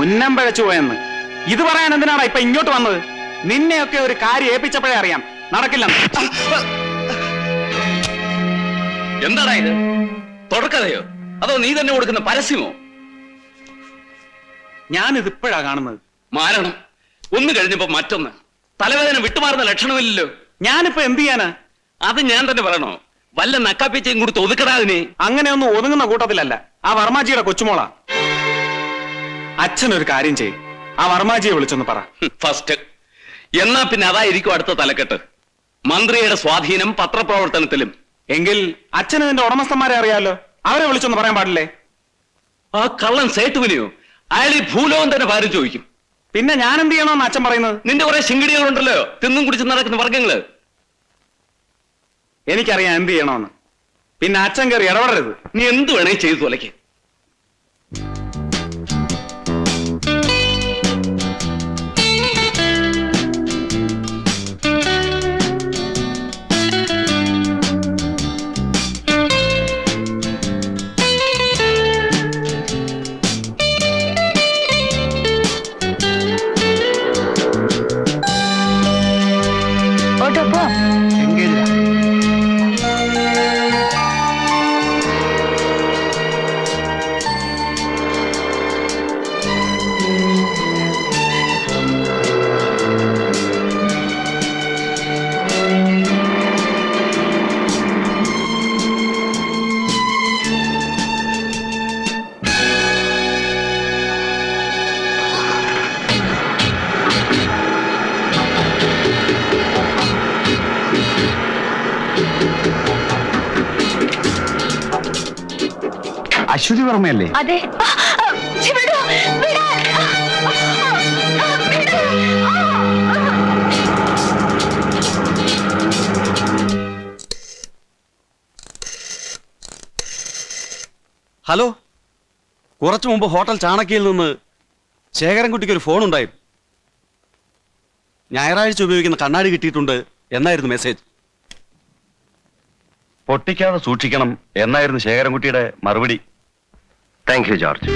ഉന്നം പിഴച്ചു പോയെന്ന്. ഇത് പറയാൻ എന്തിനാടാ ഇപ്പൊ ഇങ്ങോട്ട് വന്നത്? നിന്നെയൊക്കെ ഒരു കാര്യം ഏൽപ്പിച്ചപ്പോഴേ അറിയാം. നടക്കില്ല എന്താടാ ഇത്? തുടക്കതയോ? അതോ നീ തന്നെ കൊടുക്കുന്ന പരസ്യമോ? ഞാനിത് ഇപ്പോഴാ കാണുന്നത്. മാരണം ഒന്ന് കഴിഞ്ഞപ്പോ മറ്റൊന്ന്. തലവേദന വിട്ടുമാറുന്ന ലക്ഷണമില്ലല്ലോ. ഞാനിപ്പോ എന്ത് ചെയ്യാനാ? അത് ഞാൻ തന്നെ പറയണോ? വല്ല നക്കാപ്പിച്ചയും കൂടി ഒതുക്കടാ അതിനെ. അങ്ങനെ ഒന്നും ഒതുങ്ങുന്ന കൂട്ടത്തിലല്ല. ആ വർമാജിയുടെ കൊച്ചുമോളാ. അച്ഛനൊരു കാര്യം ചെയ്യും. ആ വർമാജിയെ വിളിച്ചൊന്ന് പറ. ഫസ്റ്റ് എന്നാ പിന്നെ അതായിരിക്കും അടുത്ത തലക്കെട്ട്. മന്ത്രിയുടെ സ്വാധീനം പത്രപ്രവർത്തനത്തിലും. എങ്കിൽ അച്ഛന് നിന്റെ ഉടമസ്ഥന്മാരെ അറിയാലോ? അവരെ വിളിച്ചൊന്ന് പറയാൻ പാടില്ലേ? ആ കള്ളൻ സേട്ടുവിനെയോ അയാൾ ഈ ഭൂലോകം തന്നെ ഭാരം ചോദിക്കും. പിന്നെ ഞാൻ എന്ത് ചെയ്യണമെന്ന് അച്ഛൻ പറയുന്നത്? നിന്റെ കുറെ ശിങ്കിടികളുണ്ടല്ലോ. തിന്നും കുടിച്ച് നടക്കുന്ന വർഗങ്ങൾ എനിക്കറിയാം എന്ത് ചെയ്യണമെന്ന്. പിന്നെ അച്ഛൻ കയറി ഇടപെടരുത്. നീ എന്ത് വേണേ ചെയ്തു തോലയ്ക്ക് അശ്വതി വർമ്മയല്ലേ അതെ. ഹലോ. കുറച്ചു മുമ്പ് ഹോട്ടൽ ചാണക്യയിൽ നിന്ന് ശേഖരൻകുട്ടിക്ക് ഒരു ഫോൺ ഉണ്ടായി ഞായറാഴ്ച ഉപയോഗിക്കുന്ന കണ്ണാടി കിട്ടിയിട്ടുണ്ട് എന്നായിരുന്നു മെസ്സേജ്. പൊട്ടിക്കാതെ സൂക്ഷിക്കണം എന്നായിരുന്നു ശേഖരൻകുട്ടിയുടെ മറുപടി. താങ്ക് യു ജോർജ്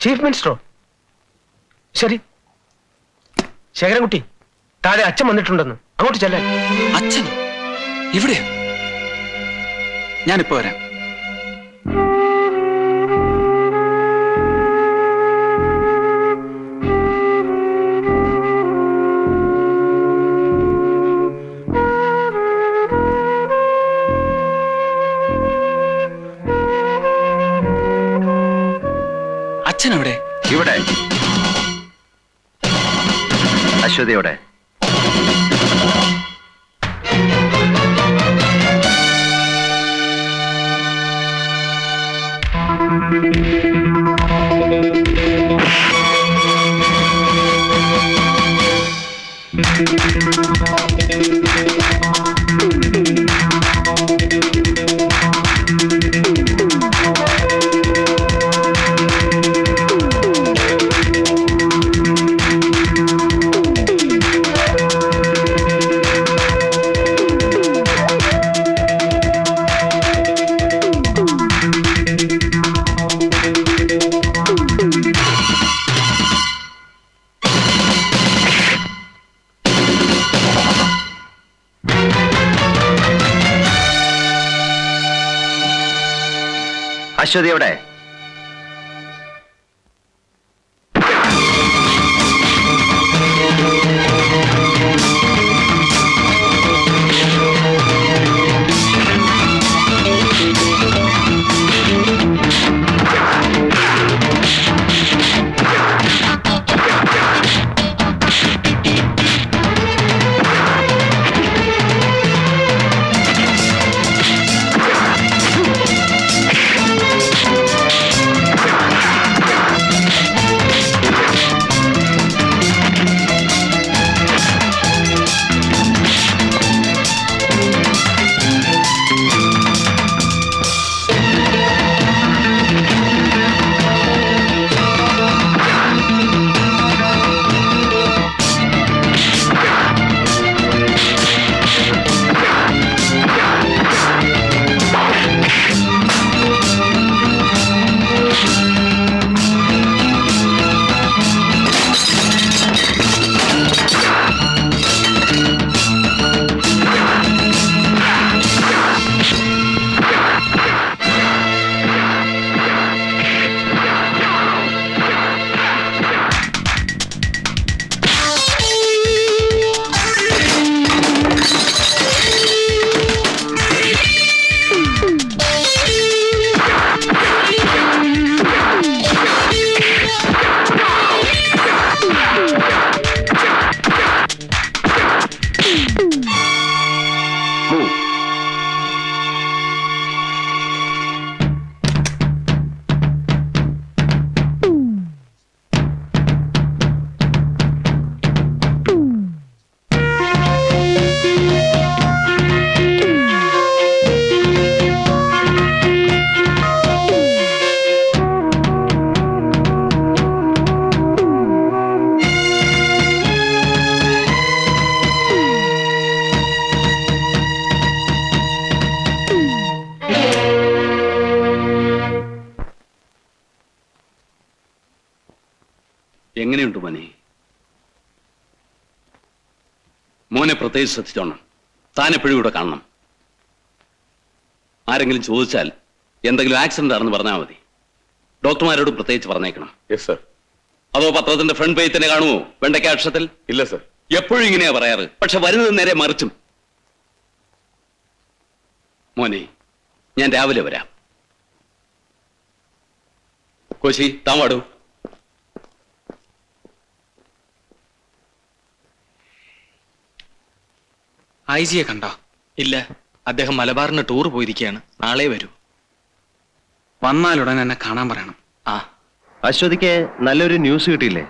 ചീഫ് മിനിസ്റ്ററോ ശരി. ശേഖരൻകുട്ടി താഴെ അച്ഛൻ വന്നിട്ടുണ്ടെന്ന്. അങ്ങോട്ട് ചെല്ലാൻ. അച്ഛൻ ഇവിടെയോ? ഞാനിപ്പോ വരാം. അച്ഛൻ എവിടെ ഇവിടെ Thank you. അശ്വതിയോടെ Move. എങ്ങനെയുണ്ട് മോനെ? മോനെ പ്രത്യേകിച്ച് ശ്രദ്ധിച്ചോണം. താൻ എപ്പോഴും ഇവിടെ കാണണം. ആരെങ്കിലും ചോദിച്ചാൽ എന്തെങ്കിലും ആക്സിഡന്റ് ആണെന്ന് പറഞ്ഞാൽ മതി. ഡോക്ടർമാരോട് പ്രത്യേകിച്ച് പറഞ്ഞേക്കണം. യെസ് സർ അതോ പത്രത്തിന്റെ ഫ്രണ്ട് പേജ് തന്നെ കാണുമോ വെണ്ടയ്ക്ക അക്ഷരത്തിൽ ഇല്ല സർ എപ്പോഴും ഇങ്ങനെയാ പറയാറ്. പക്ഷെ വരുന്നത് നേരെ മറിച്ചും. മോനെ ഞാൻ രാവിലെ വരാം. കോശി താൻ ഐ ജിയെ കണ്ടോ? ഇല്ല. അദ്ദേഹം മലബാറിന് ടൂർ പോയിരിക്കുകയാണ്. നാളെ വരൂ. വന്നാലുടൻ എന്നെ കാണാൻ പറയണം. ആ. അശ്വതിക്ക് നല്ലൊരു ന്യൂസ് കിട്ടിയില്ലേ?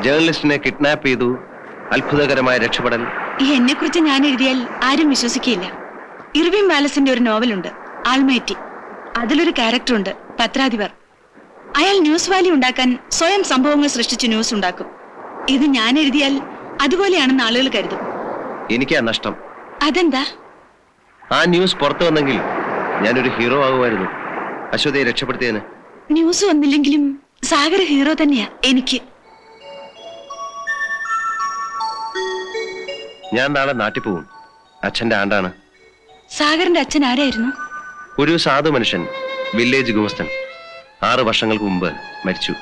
ജേർണലിസ്റ്റിനെ കിഡ്നാപ്പ് ചെയ്തു. അത്ഭുതകരമായ രക്ഷപ്പെടൽ. എന്നെ കുറിച്ച് ഞാൻ എഴുതിയാൽ ആരും വിശ്വസിക്കില്ല ഇർവിൻ വാലസിന്റെ ഒരു നോവലുണ്ട് ആൾമേറ്റി. അതിലൊരു ക്യാരക്ടർ ഉണ്ട് പത്രാധിപർ. അയാൾ ന്യൂസ് വാലി ഉണ്ടാക്കാൻ സ്വയം സംഭവങ്ങൾ സൃഷ്ടിച്ച് ന്യൂസ് ഉണ്ടാക്കും. ഇത് ഞാൻ എഴുതിയാൽ അതുപോലെയാണെന്ന് ആളുകൾ കരുതും. എനിക്കാ നഷ്ടം. അതെന്താ? ആ ന്യൂസ് പുറത്തു വന്നെങ്കിൽ ഞാനൊരു ഹീറോ ആകുമായിരുന്നു. അശ്വതിയെ രക്ഷപ്പെടുത്തിയതിന് ന്യൂസ് വന്നില്ലെങ്കിലും സാഗർ ഹീറോ തന്നെയാ എനിക്ക്. ഞാൻ നാളെ നാട്ടിൽ പോകും അച്ഛന്റെ ആണ്ടാണ്. സാഗറിന്റെ അച്ഛൻ ആരായിരുന്നു? ഒരു സാധു മനുഷ്യൻ വില്ലേജ് ഗുമസ്തൻ ആറ് വർഷങ്ങൾക്ക് മുമ്പ് മരിച്ചു.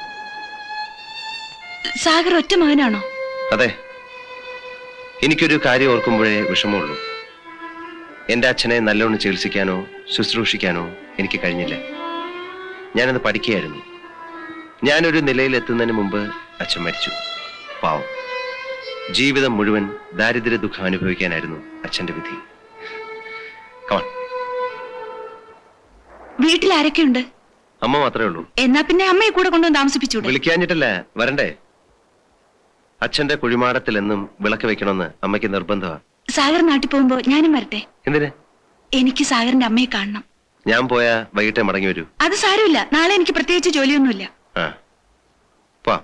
സാഗർ ഒറ്റ മകനാണോ? അതെ. എനിക്കൊരു കാര്യം ഓർക്കുമ്പോഴേ വിഷമമുള്ളൂ. എന്റെ അച്ഛനെ നല്ലോണം ചികിത്സിക്കാനോ ശുശ്രൂഷിക്കാനോ എനിക്ക് കഴിഞ്ഞില്ല. ഞാനത് പഠിക്കുകയായിരുന്നു. ഞാനൊരു നിലയിലെത്തുന്നതിന് മുമ്പ് അച്ഛൻ മരിച്ചു. പാവം. ജീവിതം മുഴുവൻ ദാരിദ്ര്യ ദുഃഖം അനുഭവിക്കാനായിരുന്നു അച്ഛന്റെ വിധി. കമാൺ വീട്ടിൽ ആരൊക്കെയുണ്ട്? അമ്മ മാത്രമേ ഉള്ളൂ. എന്നാ പിന്നെ അമ്മയെ കൂടെ കൊണ്ടുവന്ന് താമസിപ്പിച്ചു വിളിക്കാഞ്ഞിട്ടല്ലേ വരണ്ടേ? അച്ഛന്റെ കുഴിമാടത്തിൽ എന്നും വിളക്ക് വെക്കണമെന്ന് അമ്മയ്ക്ക് നിർബന്ധമാണ് സാഗർ നാട്ടിൽ പോകുമ്പോ ഞാനും വരട്ടെ. എന്തിന്? എനിക്ക് സാഗറിന്റെ അമ്മയെ കാണണം. ഞാൻ പോയാ വൈകിട്ടേ മടങ്ങി വരൂ. അത് സാരമില്ല. നാളെ എനിക്ക് പ്രത്യേകിച്ച് ജോലിയൊന്നുമില്ല. ആ. പോ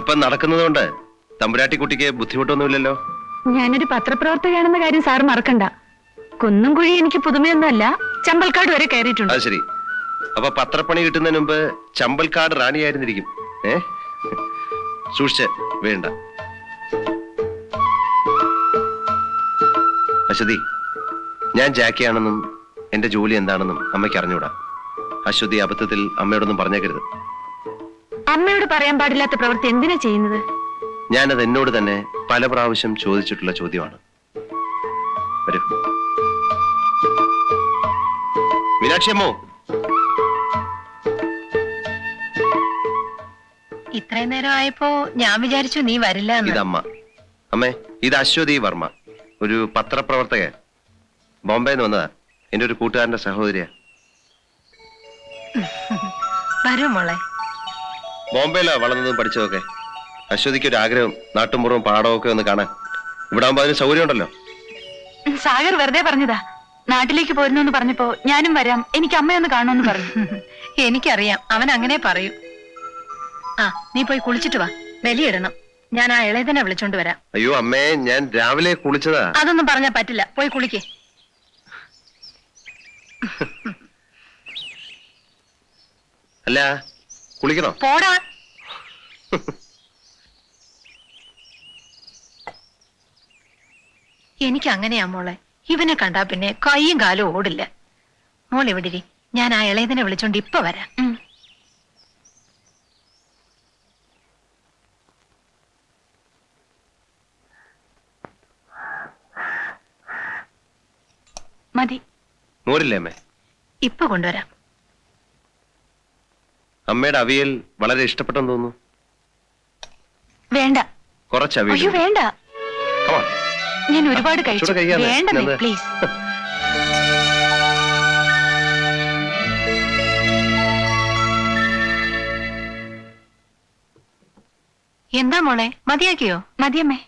അല്പം നടക്കുന്നതുകൊണ്ട് തമ്പുരാട്ടിക്കുട്ടിക്ക് ബുദ്ധിമുട്ടൊന്നുമില്ലല്ലോ. ഞാനൊരു പത്രപ്രവർത്തകയാണെന്ന കാര്യം സാർ മറക്കണ്ട. കുന്നും കുഴി എനിക്ക് പുതുമയൊന്നുമല്ല. ചമ്പൽക്കാട് വരെ കയറിയിട്ടുണ്ട്. അത് ശരി. അപ്പൊ പത്രപ്പണി കിട്ടുന്നതിന് മുമ്പ് ചമ്പൽക്കാട് റാണിയായിരുന്നിരിക്കും. ഏ? സൂക്ഷിച്ച് വേണ്ട. അശ്വതി ഞാൻ ജാക്കിയാണെന്നും എന്റെ ജോലി എന്താണെന്നും അമ്മയ്ക്ക് അറിഞ്ഞൂടാ അശ്വതി അബദ്ധത്തിൽ അമ്മയോടൊന്നും പറഞ്ഞേക്കരുത്. പറയാൻ പാടില്ലാത്ത പ്രവൃത്തി എന്തിനാ ചെയ്യുന്നത്? ഞാനത് എന്നോട് തന്നെ പല പ്രാവശ്യം ചോദിച്ചിട്ടുള്ള ചോദ്യമാണ്. വരൂ. മീനാക്ഷി അമ്മോ. ഇത്രയും നേരം ആയപ്പോ ഞാൻ വിചാരിച്ചു നീ വരില്ല ഇതമ്മ. അമ്മേ ഇത് അശ്വതി വർമ്മ ഒരു പത്രപ്രവർത്തകൻ. ബോംബെ നിന്ന് വന്നതാ. എന്റെ ഒരു കൂട്ടുകാരന്റെ സഹോദരിയാ. വരൂ മോളെ. ബോംബെയിലാ വളർന്നതും പഠിച്ചതൊക്കെ. അശ്വതിക്ക് ഒരു ആഗ്രഹം നാട്ടുമ്പുറവും പാടവും ഒക്കെ ഒന്ന് കാണാൻ. ഇവിടെ ആകുമ്പോ അതിന് സൗകര്യം ഉണ്ടല്ലോ സാഗർ വെറുതെ പറഞ്ഞതാ. നാട്ടിലേക്ക് പോരുന്നു പറഞ്ഞപ്പോ ഞാനും വരാം. എനിക്ക് അമ്മയൊന്ന് കാണുമെന്ന് പറഞ്ഞു. എനിക്കറിയാം. അവൻ അങ്ങനെ പറയൂ. ആ നീ പോയി കുളിച്ചിട്ട് വാ. ബലിയിടണം ഞാൻ ആ ഇളയതിനെ വിളിച്ചോണ്ട് വരാം. അയ്യോ അമ്മേ ഞാൻ രാവിലെ കുളിച്ചതാ. അതൊന്നും പറഞ്ഞാ പറ്റില്ല. പോയി കുളിക്കേ. അല്ല കുളിക്കണോ? പോടാ. എനിക്ക് അങ്ങനെയാ മോളെ. ഇവനെ കണ്ടാ പിന്നെ കൈയും കാലും ഓടില്ല. മോൾ എവിടെ ഞാൻ ആ ഇളയതിനെ വിളിച്ചോണ്ട് ഇപ്പൊ വരാം. മതി. അമ്മേ? ഇപ്പൊ കൊണ്ടുവരാം. അമ്മയുടെ അവിയൽ വളരെ ഇഷ്ടപ്പെട്ടെന്ന് തോന്നുന്നു. വേണ്ട. കുറച്ച് അവിയൽ അയ്യോ വേണ്ട. Come on. ഞാൻ ഒരുപാട് കഴിച്ചു. ചൂട് കഴിക്കാതെ. വേണ്ട. പ്ലീസ് എന്താ മോളെ? മതിയാക്കിയോ? മതിയമ്മേ.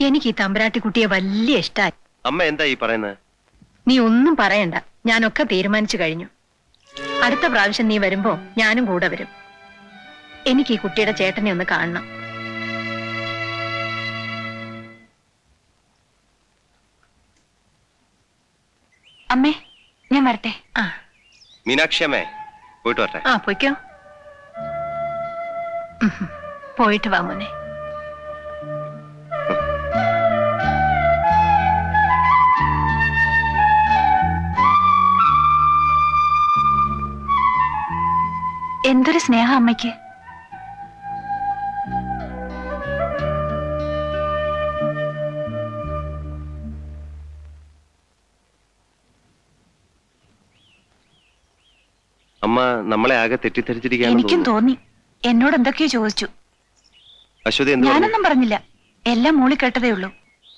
എനിക്ക് ഈ തമ്പരാട്ടി കുട്ടിയെ വലിയ ഇഷ്ടായി. അമ്മ എന്താ ഈ പറയുന്നത്? നീ ഒന്നും പറയണ്ട. ഞാനൊക്കെ തീരുമാനിച്ചു കഴിഞ്ഞു. അടുത്ത പ്രാവശ്യം നീ വരുമ്പോ ഞാനും കൂടെ വരും. എനിക്ക് ഈ കുട്ടിയുടെ ചേട്ടനെ ഒന്ന് കാണണം. അമ്മേ ഞാൻ വരട്ടെ. ആ. മീനാക്ഷി അമ്മേ പോയിട്ട് വരട്ടെ. ആ പോയിക്കോ. പോയിട്ട് വാ മോനെ. എന്തൊരു സ്നേഹ അമ്മയ്ക്ക്. അമ്മ നമ്മളെ ആകെ തെറ്റിദ്ധരിച്ചിരിക്കുകയാണെന്ന് എനിക്കും തോന്നി. എന്നോട് എന്തൊക്കെയോ ചോദിച്ചു. അശ്വതി എന്ത് പറഞ്ഞു? ഞാനൊന്നും പറഞ്ഞില്ല. എല്ലാം മൂളി കേട്ടതേ ഉള്ളൂ.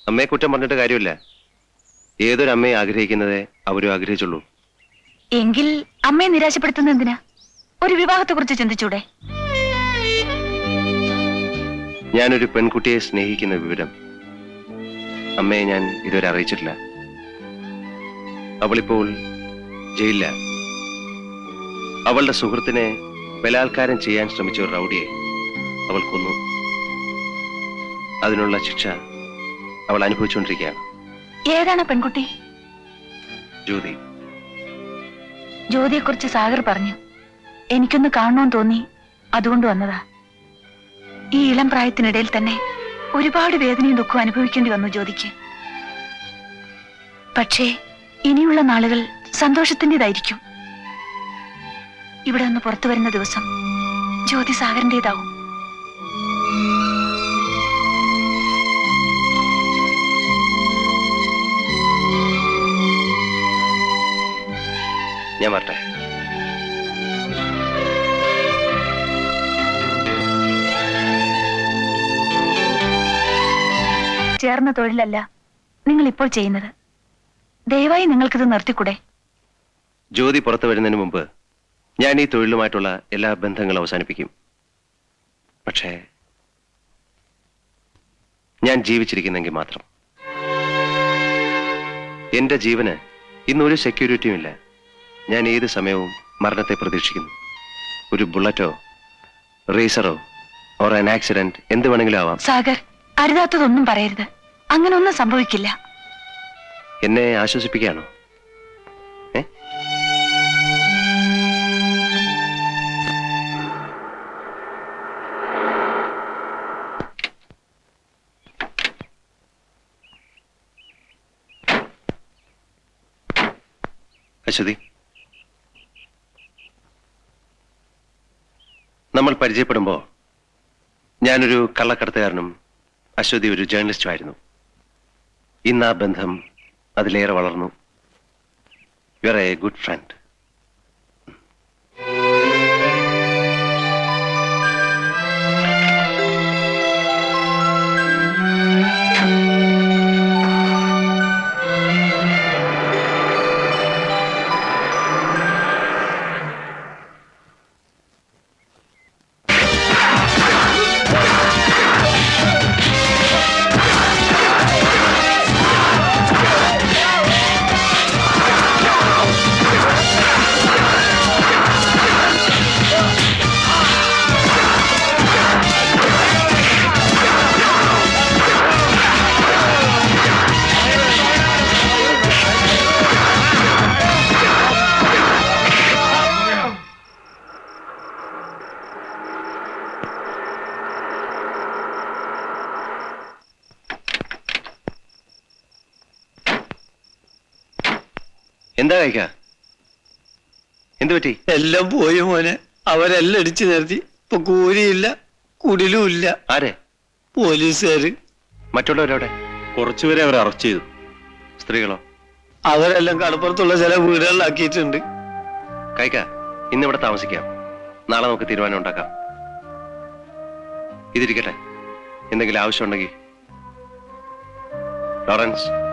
അമ്മയെ കുറ്റം പറഞ്ഞിട്ട് കാര്യമില്ല. ഏതൊരു അമ്മയെ ആഗ്രഹിക്കുന്നതേ അവരും ആഗ്രഹിച്ചുള്ളൂ. എങ്കിൽ അമ്മയെ നിരാശപ്പെടുത്തുന്ന എന്തിനാ? ഒരു വിവാഹത്തെ കുറിച്ച് ചിന്തിച്ചൂടെ? ഞാനൊരു പെൺകുട്ടിയെ സ്നേഹിക്കുന്ന വിവരം അമ്മയെ ഞാൻ ഇതുവരെ അറിയിച്ചിട്ടില്ല. അവളിപ്പോൾ ജയിലില്ല അവളുടെ സുഹൃത്തിനെ ബലാത്കാരം ചെയ്യാൻ ശ്രമിച്ച ഒരു റൗഡിയെ അവൾ കൊന്നു. അതിനുള്ള ശിക്ഷ അവൾ അനുഭവിച്ചുകൊണ്ടിരിക്കുകയാണ്. ഏതാണ് പെൺകുട്ടി? ജ്യോതി. ജ്യോതിയെക്കുറിച്ച് സാഗർ പറഞ്ഞു. എനിക്കൊന്ന് കാണണമെന്ന് തോന്നി. അതുകൊണ്ട് വന്നതാ. ഈ ഇളം പ്രായത്തിനിടയിൽ തന്നെ ഒരുപാട് വേദനയും ദുഃഖവും അനുഭവിക്കേണ്ടി വന്നു ജ്യോതിക്ക്. പക്ഷേ ഇനിയുള്ള നാളുകൾ സന്തോഷത്തിന്റെതായിരിക്കും. ഇവിടെ നിന്ന് പുറത്തു വരുന്ന ദിവസം ജ്യോതി സാഗറിന്റെതാവും. ഞാൻ വരട്ടെ. ചേർന്ന തൊഴിലല്ല നിങ്ങൾ ഇപ്പോൾ ചെയ്യുന്നത്. ദയവായി നിങ്ങൾക്കിത് നിർത്തിക്കൂടെ? ജ്യോതി പുറത്തു വരുന്നതിന് മുമ്പ് ഞാൻ ഈ തൊഴിലുമായിട്ടുള്ള എല്ലാ ബന്ധങ്ങളും അവസാനിപ്പിക്കും. പക്ഷേ ഞാൻ ജീവിച്ചിരിക്കുന്നെങ്കിൽ മാത്രം. എന്റെ ജീവന് ഇന്നൊരു സെക്യൂരിറ്റിയും ഇല്ല. ഞാൻ ഏത് സമയവും മരണത്തെ പ്രതീക്ഷിക്കുന്നു. ഒരു ബുള്ളറ്റോ റേസറോ ഓർ ആൻ ആക്സിഡന്റ് എന്ത് വേണമെങ്കിലും ആവാം. സാഗർ അരുതാത്തതൊന്നും പറയരുത്. അങ്ങനെ ഒന്നും സംഭവിക്കില്ല. എന്നെ ആശ്വസിപ്പിക്കുകയാണോ? അശ്വതി. നമ്മൾ പരിചയപ്പെടുമ്പോ ഞാനൊരു കള്ളക്കടത്തുകാരനും അശ്വതി ഒരു ജേർണലിസ്റ്റും ആയിരുന്നു ഇന്ന് ആ ബന്ധം അതിലേറെ വളർന്നു. You are a good friend എന്താ കഴിക്ക? എന്ത് പറ്റി? എല്ലാം പോയി മോനെ. അവരെല്ലാം അടിച്ചു നിർത്തി. ഇപ്പൊ കൂലിയില്ല കുടിലും ഇല്ല. ആരെ? പോലീസുകാര്. മറ്റുള്ളവരവിടെ? കുറച്ചുപേരെ അവരെ അറസ്റ്റ് ചെയ്തു. സ്ത്രീകളോ? അവരെല്ലാം കടപ്പുറത്തുള്ള ചില വീടുകളിലാക്കിയിട്ടുണ്ട്. കഴിക്ക. ഇന്നിവിടെ താമസിക്കാം. നാളെ നമുക്ക് തീരുമാനം ഉണ്ടാക്കാം. ഇതിരിക്കട്ടെ. എന്തെങ്കിലും ആവശ്യമുണ്ടെങ്കിൽ. ലോറൻസ്.